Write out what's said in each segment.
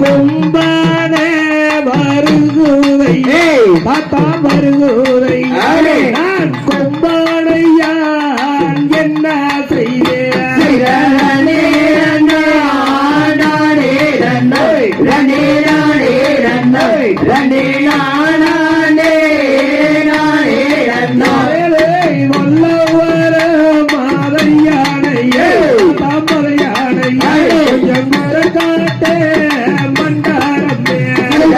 கும்பனே வருகுதை தாத்தா வருகுதை ஆளே. நான் கும்பனையான் என்ன செய்தேன் நாளை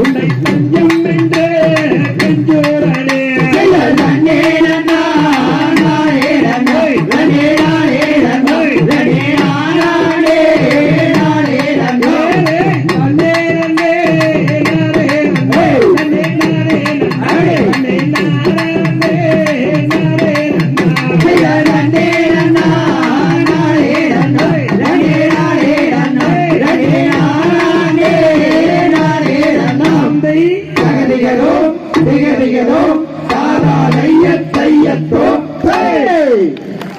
உன்னை தலை தகதிகளோ திகதிகளோ தாரா நெய்ய தையத்தோ